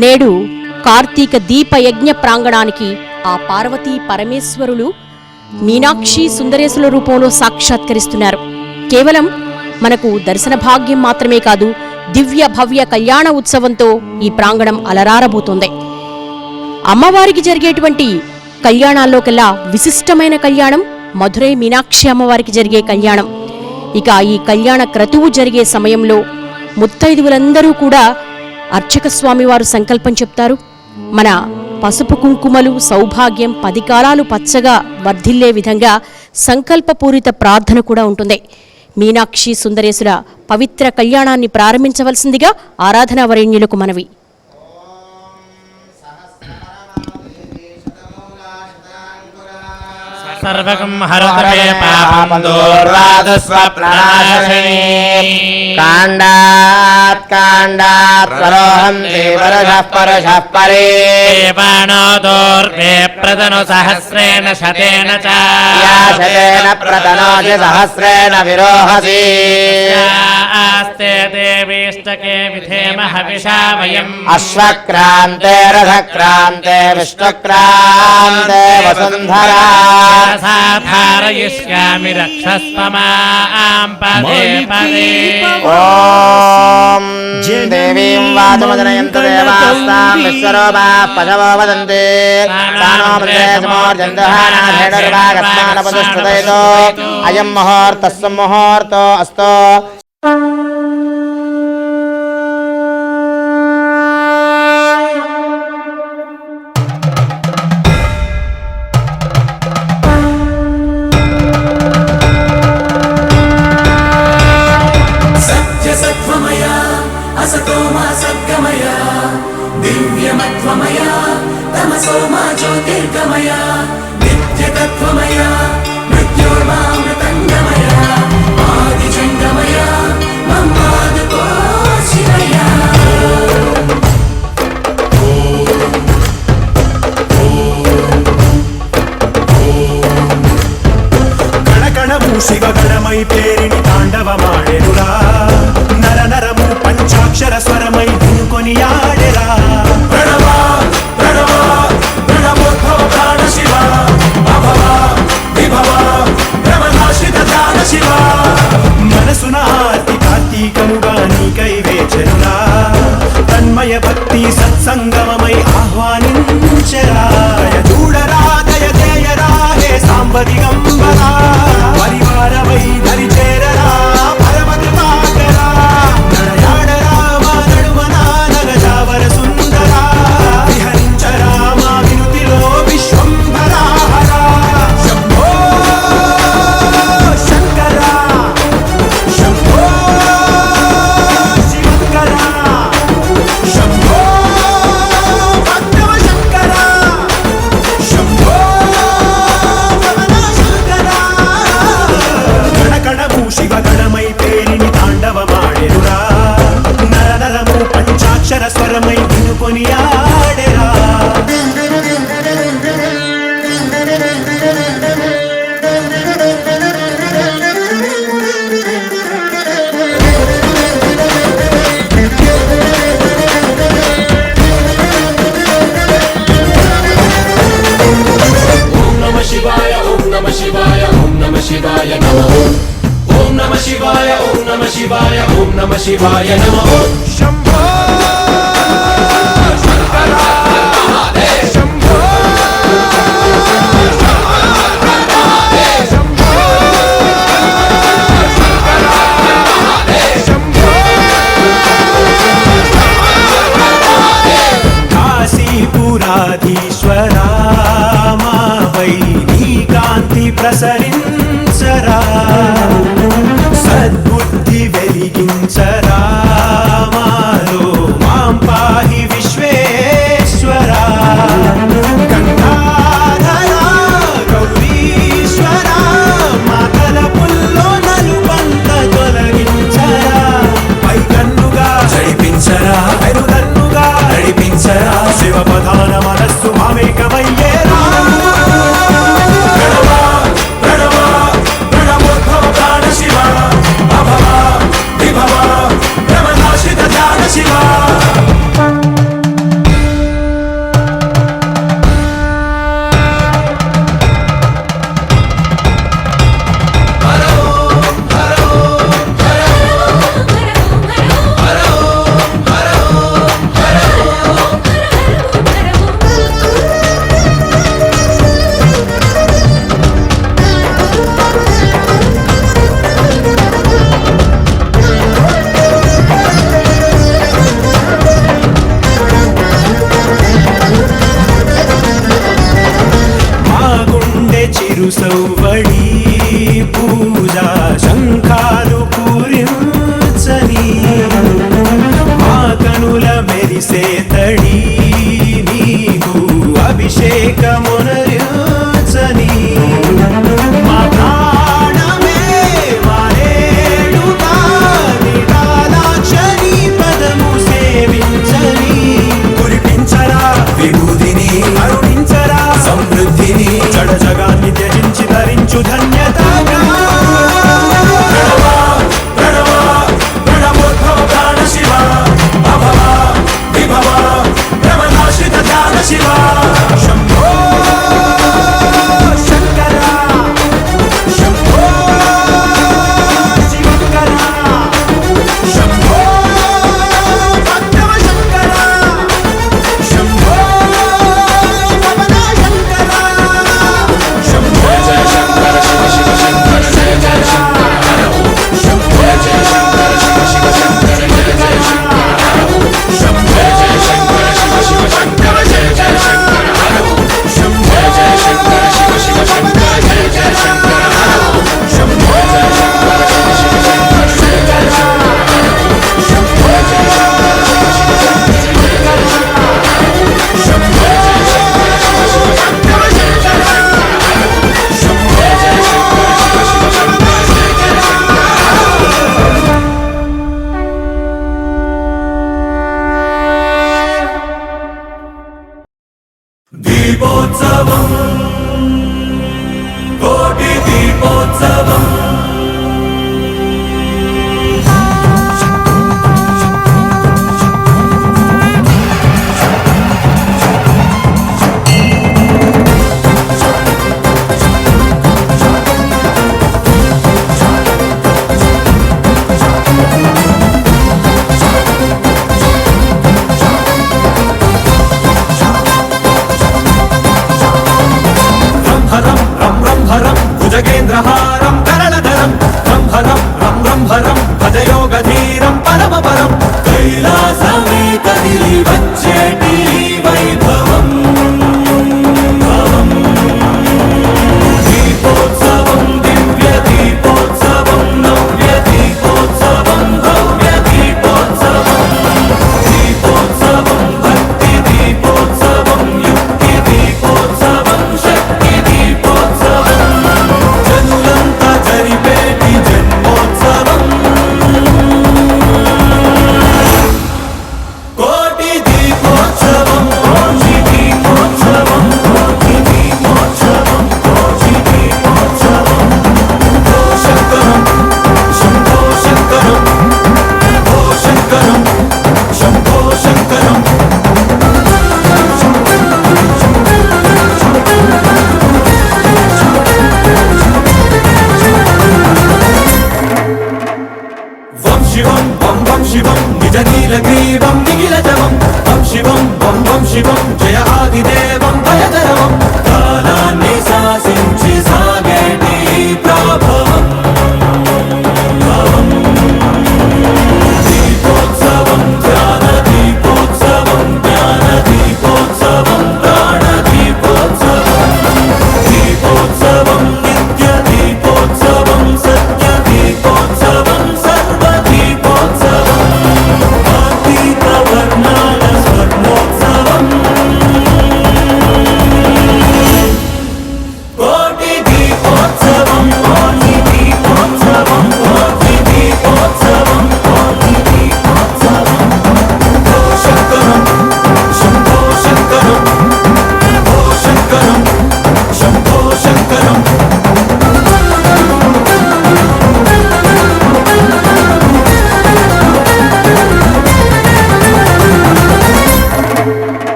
నేడు కార్తీక దీప యజ్ఞ ప్రాంగణానికి ఆ పార్వతీ పరమేశ్వరులు మీనాక్షి సుందరేశుల రూపంలో సాక్షాత్కరిస్తున్నారు. కేవలం మనకు దర్శన భాగ్యం మాత్రమే కాదు దివ్య భవ్య కళ్యాణ ఉత్సవంతో ఈ ప్రాంగణం అలరారబోతోంది. అమ్మవారికి జరిగేటువంటి కళ్యాణాల్లోకెల్లా విశిష్టమైన కళ్యాణం మధురై మీనాక్షి అమ్మవారికి జరిగే కళ్యాణం. ఇక ఈ కళ్యాణ క్రతువు జరిగే సమయంలో ముత్తైదువులందరూ కూడా అర్చక స్వామివారు సంకల్పం చెప్తారు. మన పసుపు కుంకుమలు సౌభాగ్యం పది కాలాలు పచ్చగా వర్ధిల్లే విధంగా సంకల్పపూరిత ప్రార్థన కూడా ఉంటుంది. మీనాక్షి సుందరేశుల పవిత్ర కళ్యాణాన్ని ప్రారంభించవలసిందిగా ఆరాధనా వరేణ్యులకు మనవి. सर्वकं हरत मे पापं दूर्वादस्वप्नाशिनी काण्डात् काण्डात् सरोहं देवरजः परशः परे देवानो दोर्वे प्रदनु सहस्रेण शतेन च याशतेन प्रतनोति सहस्रेण विरोहसि आस्ते देवीष्टके विधेम हविषा वयम् अश्वक्रान्ते रथक्रान्ते विष्णुक्रान्ते वसुन्धरा सा धारयिष्यामि रक्षस्व मां पदे पदे ॐ देवीं वाचमजनयन्तु देवास्तां विश्वरूपाः पशवो वदन्ति तानो मृदेशमोर्जन्तुहानाधेनुर्वागस्मानपदुष्टुदयितो अयं मुहूर्तः मुहूर्तो अस्तु सोमा ज्योतिर्गमया नित्यतत्त्वमया मृत्योर्मामृतङ्गमया आदिजङ्गमया मम पादपोशिरया शिवगणमयि पे శివాయ ఓం నమ శివాయ శంభో తిరుసౌ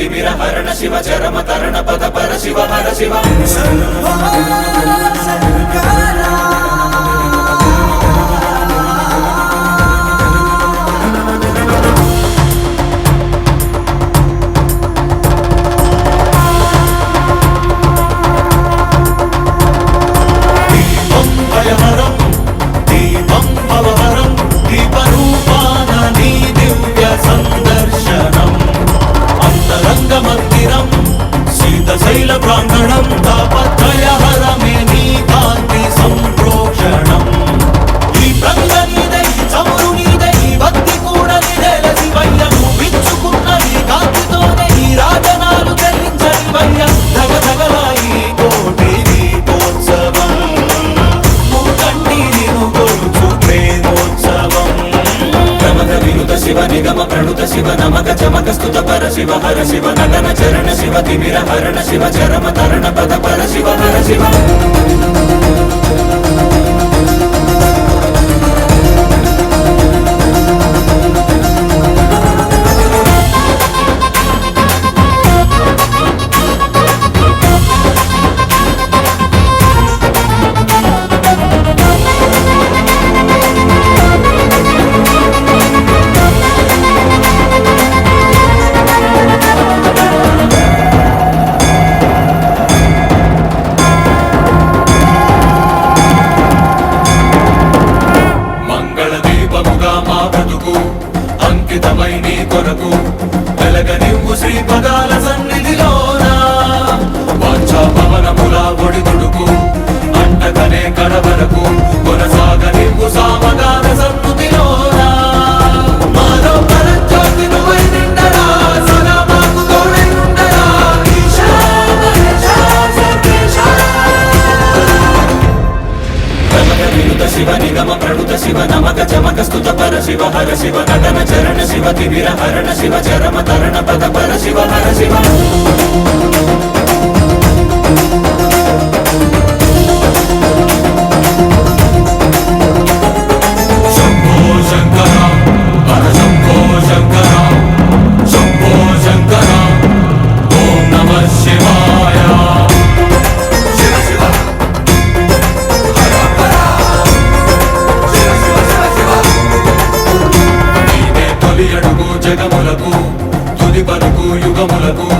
primeira varanda. పర శివ హర శివ నగన చరణ శివ తిమిర హరణ శివ చరమ తరణ పద పర శివ హర శివ. మరణ వరకు కొనసాగనివ్వు సామగాన సన్నుతిలోనా మానవ పరంజ్యోతి నువ్వై నిండరా సదా మాకు తోడై ఉండరా. వినుత శివ నిగమ ప్రణుత శివ నమక చమక స్తుత పర శివ హర శివ నటన చరణ శివ తివిర హరణ శివ చరమ తరణ పద పర శివ హర శివ. జగములకు తుది పలుకు యుగములకు.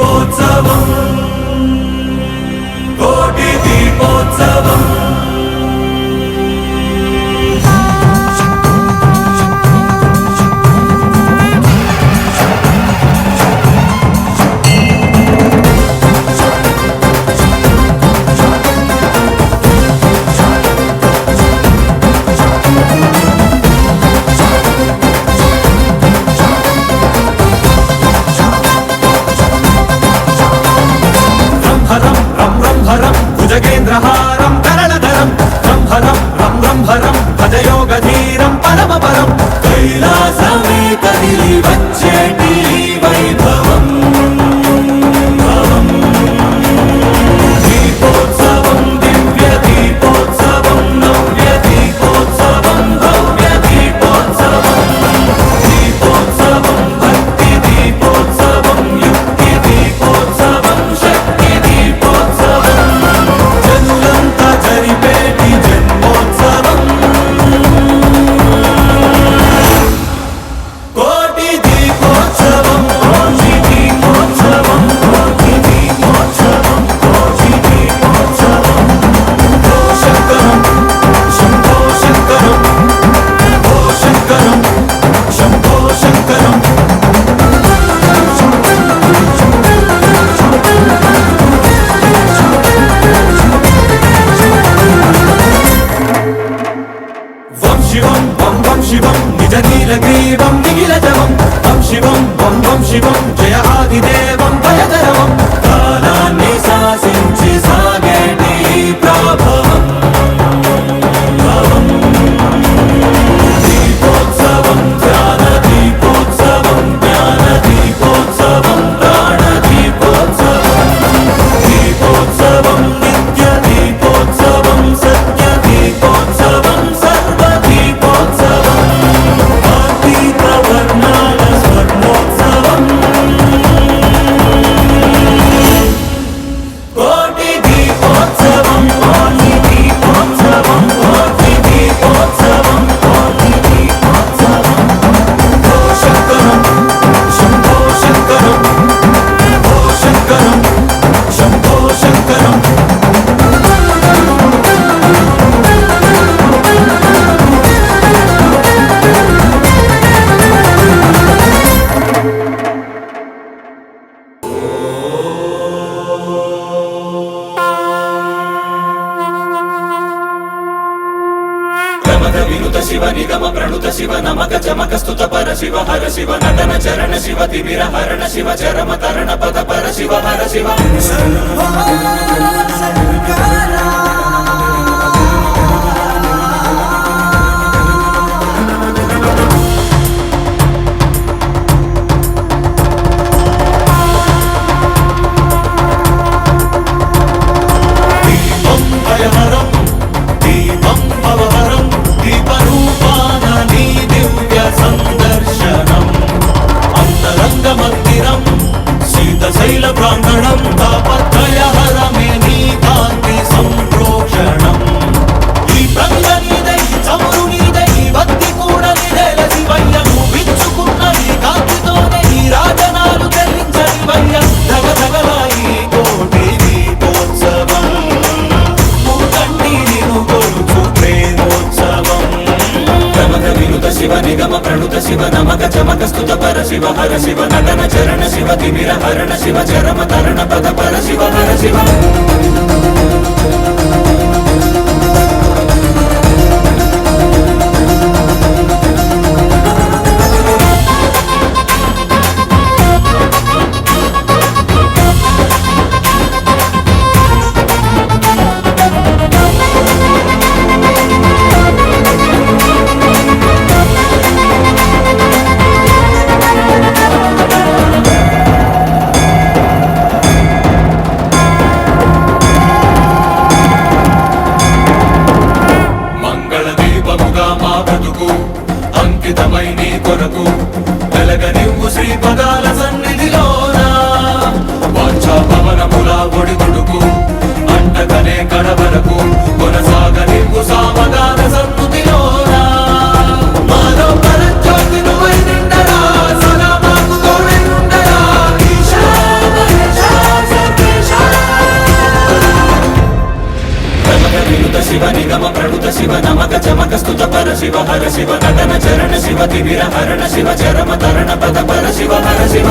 దీపోత్సవం శివం బం బం శివం నిజ నీల గ్రీవం నిఖిల జవం బం శివం బం బం శివం జయ భగవతి విరహరణ శివ చరమ తిమిర హరణ శివ చరమ తరుణ పద పర శివ హర శివ. తిమిర హరణ శివ చరమ తరణ పద పర శివ హర శివ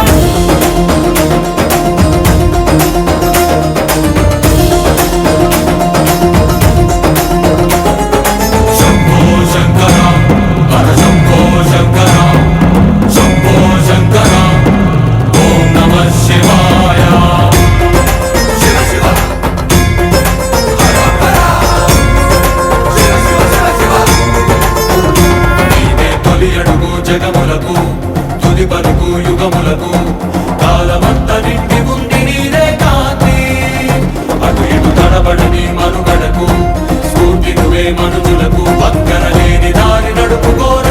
జగములకు తుది పలుకు యుగములకు కాలమంత నిండి ఉంది నీదే కాంతి అటు ఇటు తడబడని మనుగడకు స్ఫూర్తి నువ్వే మనుజులకు పక్కన లేని దారి నడుపుకోరు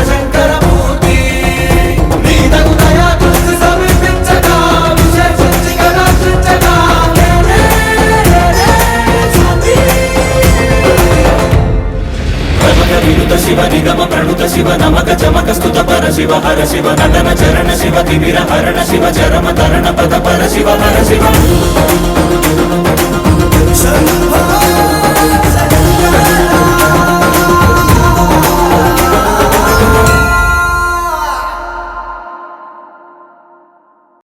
శివ నిగమ ప్రణుత శివ నమక చమక స్థుత పర శివ హర శివ నటన చరణ శివ తిమిర హరణ శివ చరమ తరణ పద పర శివ హర శివ.